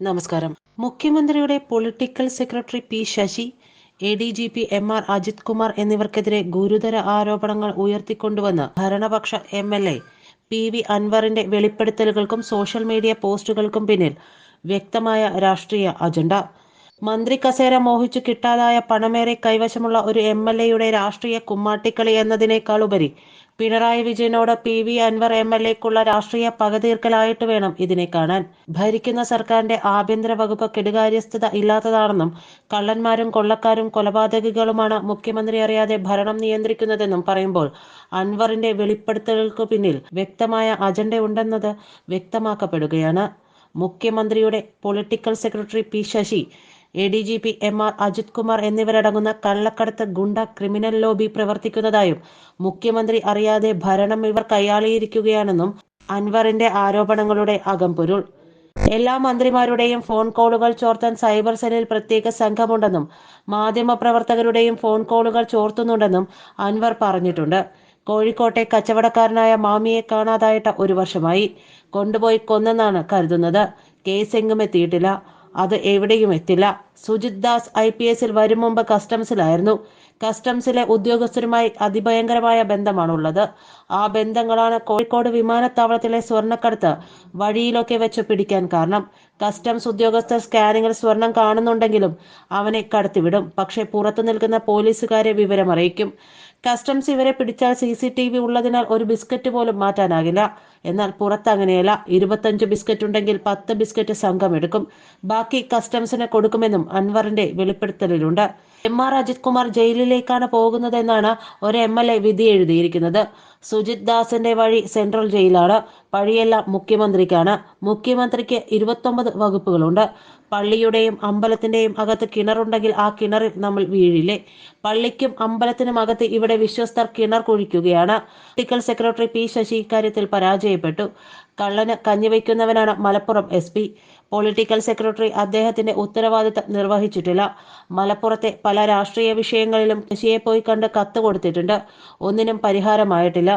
നമസ്കാരം. മുഖ്യമന്ത്രിയുടെ political secretary P Sasi A D G P M R Ajith Kumar എന്നിവർക്കെതിരെ ഗുരുതര ആരോപണങ്ങൾ ഉയർത്തിക്കൊണ്ടുവന്ന് ഭരണപക്ഷ M L A P V അൻവറിന്റെ വെളിപ്പെടുത്തലുകൾക്കും സോഷ്യൽ മീഡിയ പോസ്റ്റുകൾക്കും പിന്നിൽ വ്യക്തമായ രാഷ്ട്രീയ അജണ്ട. മന്ത്രി കസേര മോഹിച്ചു കിട്ടാതായ പണമേറെ കൈവശമുള്ള ഒരു എം എൽ എയുടെ രാഷ്ട്രീയ കുമ്മാട്ടിക്കളി എന്നതിനേക്കാളുപരി Pinarayi വിജയനോട് P V Anvar M L എക്കുള്ള രാഷ്ട്രീയ പകതീർക്കലായിട്ട് വേണം ഇതിനെ കാണാൻ. ഭരിക്കുന്ന സർക്കാരിന്റെ ആഭ്യന്തര വകുപ്പ് കെടുകാര്യസ്ഥത ഇല്ലാത്തതാണെന്നും കള്ളന്മാരും കൊള്ളക്കാരും കൊലപാതകികളുമാണ് മുഖ്യമന്ത്രി അറിയാതെ ഭരണം നിയന്ത്രിക്കുന്നതെന്നും പറയുമ്പോൾ അൻവറിന്റെ വെളിപ്പെടുത്തലുകൾക്ക് പിന്നിൽ വ്യക്തമായ അജണ്ട ഉണ്ടെന്നത് വ്യക്തമാക്കപ്പെടുകയാണ്. മുഖ്യമന്ത്രിയുടെ political secretary P Sasi A D G P M R Ajith Kumar എന്നിവരടങ്ങുന്ന കള്ളക്കടത്ത് ഗുണ്ട ക്രിമിനൽ ലോബി പ്രവർത്തിക്കുന്നതായും മുഖ്യമന്ത്രി അറിയാതെ ഭരണം ഇവർ കൈയാളിയിരിക്കുകയാണെന്നും അൻവറിന്റെ ആരോപണങ്ങളുടെ അകംപൊരുൾ എല്ലാ മന്ത്രിമാരുടെയും ഫോൺ കോളുകൾ ചോർത്താൻ സൈബർ സെല്ലിൽ പ്രത്യേക സംഘമുണ്ടെന്നും മാധ്യമപ്രവർത്തകരുടെയും ഫോൺ കോളുകൾ ചോർത്തുന്നുണ്ടെന്നും അൻവർ പറഞ്ഞിട്ടുണ്ട്. കോഴിക്കോട്ടെ കച്ചവടക്കാരനായ മാമിയെ കാണാതായിട്ട് ഒരു വർഷമായി. കൊണ്ടുപോയി കൊന്നെന്നാണ് കരുതുന്നത്. കേസെങ്ങും എത്തിയിട്ടില്ല. അത് എവിടെയും എത്തില്ല. സുജിത് ദാസ് ഐ പി എസിൽ വരും മുമ്പ് കസ്റ്റംസിലായിരുന്നു. കസ്റ്റംസിലെ ഉദ്യോഗസ്ഥരുമായി അതിഭയങ്കരമായ ബന്ധമാണുള്ളത്. ആ ബന്ധങ്ങളാണ് കോഴിക്കോട് വിമാനത്താവളത്തിലെ സ്വർണക്കടത്ത് വഴിയിലൊക്കെ വെച്ച് പിടിക്കാൻ കാരണം. കസ്റ്റംസ് ഉദ്യോഗസ്ഥർ സ്കാനിങ്ങിൽ സ്വർണം കാണുന്നുണ്ടെങ്കിലും അവനെ കടത്തിവിടും. പക്ഷേ പുറത്തു നിൽക്കുന്ന പോലീസുകാരെ വിവരമറിയിക്കും. കസ്റ്റംസ് ഇവരെ പിടിച്ചാൽ സി സി ടി വി ഉള്ളതിനാൽ ഒരു ബിസ്ക്കറ്റ് പോലും മാറ്റാനാകില്ല. എന്നാൽ പുറത്ത് അങ്ങനെയല്ല ഇരുപത്തഞ്ച് ബിസ്ക്കറ്റ് ഉണ്ടെങ്കിൽ പത്ത് ബിസ്ക്കറ്റ് സംഘം എടുക്കും. ബാക്കി കസ്റ്റംസിന് കൊടുക്കുമെന്നും അൻവറിന്റെ വെളിപ്പെടുത്തലിലുണ്ട്. എം ആർ അജിത് കുമാർ ജയിലിലേക്കാണ് പോകുന്നതെന്നാണ് ഒരു എം എൽ എ വിധി എഴുതിയിരിക്കുന്നത്. സുജിത് ദാസിന്റെ വഴി സെൻട്രൽ ജയിലാണ്. വഴിയെല്ലാം മുഖ്യമന്ത്രിക്കാണ്. മുഖ്യമന്ത്രിക്ക് ഇരുപത്തൊമ്പത് വകുപ്പുകളുണ്ട്. പള്ളിയുടെയും അമ്പലത്തിന്റെയും അകത്ത് കിണറുണ്ടെങ്കിൽ ആ കിണറിൽ നമ്മൾ വീഴില്ലേ? പള്ളിക്കും അമ്പലത്തിനും അകത്ത് ഇവിടെ വിശ്വസ്തർ കിണർ കുഴിക്കുകയാണ്. പൊളിറ്റിക്കൽ സെക്രട്ടറി പി ശശി ഇക്കാര്യത്തിൽ പരാജയപ്പെട്ടു. കള്ളന് കഞ്ഞിവയ്ക്കുന്നവനാണ് Malappuram S P. Political secretary അദ്ദേഹത്തിന്റെ ഉത്തരവാദിത്തം നിർവഹിച്ചിട്ടില്ല. മലപ്പുറത്തെ പല രാഷ്ട്രീയ വിഷയങ്ങളിലും ശശിയെ പോയി കണ്ട് കത്ത് കൊടുത്തിട്ടുണ്ട്. ഒന്നിനും പരിഹാരമായിട്ടില്ല.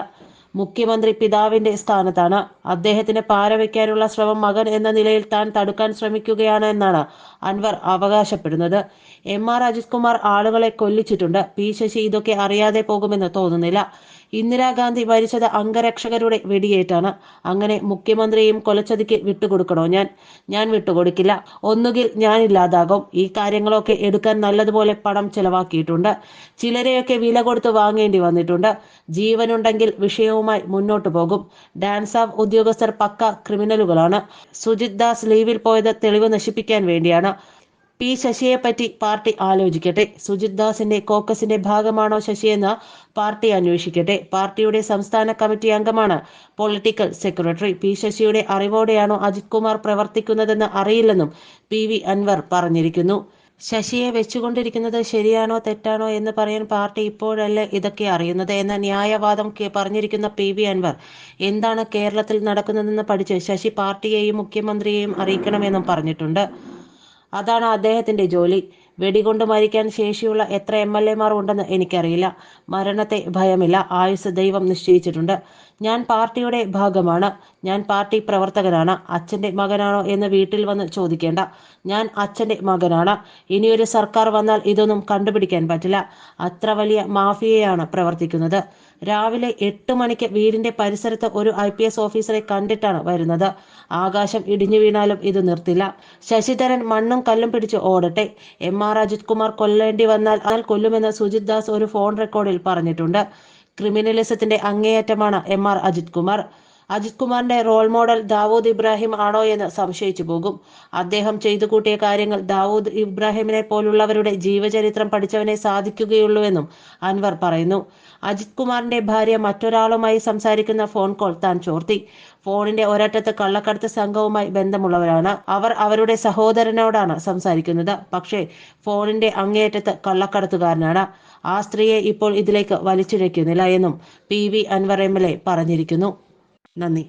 മുഖ്യമന്ത്രി പിതാവിന്റെ സ്ഥാനത്താണ്. അദ്ദേഹത്തിന് പാരവയ്ക്കാനുള്ള ശ്രമം മകൻ എന്ന നിലയിൽ താൻ തടുക്കാൻ ശ്രമിക്കുകയാണ് എന്നാണ് അൻവർ അവകാശപ്പെടുന്നത്. എം ആർ അജിത് കുമാർ ആളുകളെ കൊല്ലിച്ചിട്ടുണ്ട്. പി ശശി ഇതൊക്കെ അറിയാതെ പോകുമെന്ന് തോന്നുന്നില്ല. ഇന്ദിരാഗാന്ധി മരിച്ചത് അംഗരക്ഷകരുടെ വെടിയേറ്റാണ്. അങ്ങനെ മുഖ്യമന്ത്രിയും കൊലച്ചതിക്ക് വിട്ടുകൊടുക്കണോ ഞാൻ? ഞാൻ വിട്ടുകൊടുക്കില്ല. ഒന്നുകിൽ ഞാൻ ഇല്ലാതാകും. ഈ കാര്യങ്ങളൊക്കെ എടുക്കാൻ നല്ലതുപോലെ പണം ചെലവാക്കിയിട്ടുണ്ട്. ചിലരെയൊക്കെ വില കൊടുത്ത് വാങ്ങേണ്ടി വന്നിട്ടുണ്ട്. ജീവനുണ്ടെങ്കിൽ വിഷയവുമായി മുന്നോട്ട് പോകും. ഡാൻസ് ഓഫ് ഉദ്യോഗസ്ഥർ പക്ക ക്രിമിനലുകളാണ്. സുജിത് ദാസ് ലീവിൽ പോയത് തെളിവ് നശിപ്പിക്കാൻ വേണ്ടിയാണ്. പി ശശിയെ പറ്റി പാർട്ടി ആലോചിക്കട്ടെ. സുജിത് ദാസിന്റെ കോക്കസിന്റെ ഭാഗമാണോ ശശിയെന്ന് പാർട്ടി അന്വേഷിക്കട്ടെ. പാർട്ടിയുടെ സംസ്ഥാന കമ്മിറ്റി അംഗമാണ് പൊളിറ്റിക്കൽ സെക്രട്ടറി. പി ശശിയുടെ അറിവോടെയാണോ അജിത് കുമാർ പ്രവർത്തിക്കുന്നതെന്ന് അറിയില്ലെന്നും പി വി അൻവർ പറഞ്ഞിരിക്കുന്നു. ശശിയെ വെച്ചുകൊണ്ടിരിക്കുന്നത് ശരിയാണോ തെറ്റാണോ എന്ന് പറയാൻ പാർട്ടി ഇപ്പോഴല്ല ഇതൊക്കെ അറിയുന്നത് എന്ന ന്യായവാദം പറഞ്ഞിരിക്കുന്ന പി വി അൻവർ. എന്താണ് കേരളത്തിൽ നടക്കുന്നതെന്ന് പഠിച്ച് ശശി പാർട്ടിയെയും മുഖ്യമന്ത്രിയെയും അറിയിക്കണമെന്നും പറഞ്ഞിട്ടുണ്ട്. അതാണ് അദ്ദേഹത്തിന്റെ ജോലി. വെടികൊണ്ട് മരിക്കാൻ ശേഷിയുള്ള എത്ര എം എൽ എമാർ ഉണ്ടെന്ന് എനിക്കറിയില്ല. മരണത്തെ ഭയമില്ല. ആയുസ് ദൈവം നിശ്ചയിച്ചിട്ടുണ്ട്. ഞാൻ പാർട്ടിയുടെ ഭാഗമാണ്. ഞാൻ പാർട്ടി പ്രവർത്തകനാണ്. അച്ഛന്റെ മകനാണോ എന്ന് വീട്ടിൽ വന്ന് ചോദിക്കേണ്ട. ഞാൻ അച്ഛന്റെ മകനാണ്. ഇനിയൊരു സർക്കാർ വന്നാൽ ഇതൊന്നും കണ്ടുപിടിക്കാൻ പറ്റില്ല. അത്ര വലിയ മാഫിയയാണ് പ്രവർത്തിക്കുന്നത്. രാവിലെ എട്ട് മണിക്ക് വീടിന്റെ പരിസരത്ത് ഒരു ഐ പി എസ് ഓഫീസറെ കണ്ടിട്ടാണ് വരുന്നത്. ആകാശം ഇടിഞ്ഞു വീണാലും ഇത് നിർത്തില്ല. ശശിധരൻ മണ്ണും കല്ലും പിടിച്ച് ഓടട്ടെ. എം ആർ അജിത് കുമാർ കൊല്ലേണ്ടി വന്നാൽ അയാൾ കൊല്ലുമെന്ന് സുജിത് ദാസ് ഒരു ഫോൺ റെക്കോർഡിൽ പറഞ്ഞിട്ടുണ്ട്. ക്രിമിനലിസത്തിന്റെ അങ്ങേയറ്റമാണ് എം ആർ അജിത് കുമാർ. അജിത് കുമാറിന്റെ റോൾ മോഡൽ ദാവൂദ് ഇബ്രാഹിം ആണോ എന്ന് സംശയിച്ചു പോകും. അദ്ദേഹം ചെയ്തു കൂട്ടിയ കാര്യങ്ങൾ ദാവൂദ് ഇബ്രാഹിമിനെ പോലുള്ളവരുടെ ജീവചരിത്രം പഠിച്ചവനെ സാധിക്കുകയുള്ളൂവെന്നും അൻവർ പറയുന്നു. അജിത് കുമാറിന്റെ ഭാര്യ മറ്റൊരാളുമായി സംസാരിക്കുന്ന ഫോൺ കോൾ താൻ ചോർത്തി. ഫോണിന്റെ ഒരറ്റത്ത് കള്ളക്കടത്ത് സംഘവുമായി ബന്ധമുള്ളവരാണ്. അവർ അവരുടെ സഹോദരനോടാണ് സംസാരിക്കുന്നത്. പക്ഷേ ഫോണിന്റെ അങ്ങേയറ്റത്ത് കള്ളക്കടത്തുകാരനാണ്. ആ സ്ത്രീയെ ഇപ്പോൾ ഇതിലേക്ക് വലിച്ചിഴയ്ക്കുന്നില്ല എന്നും P V Anvar M L A പറഞ്ഞിരിക്കുന്നു. നന്ദി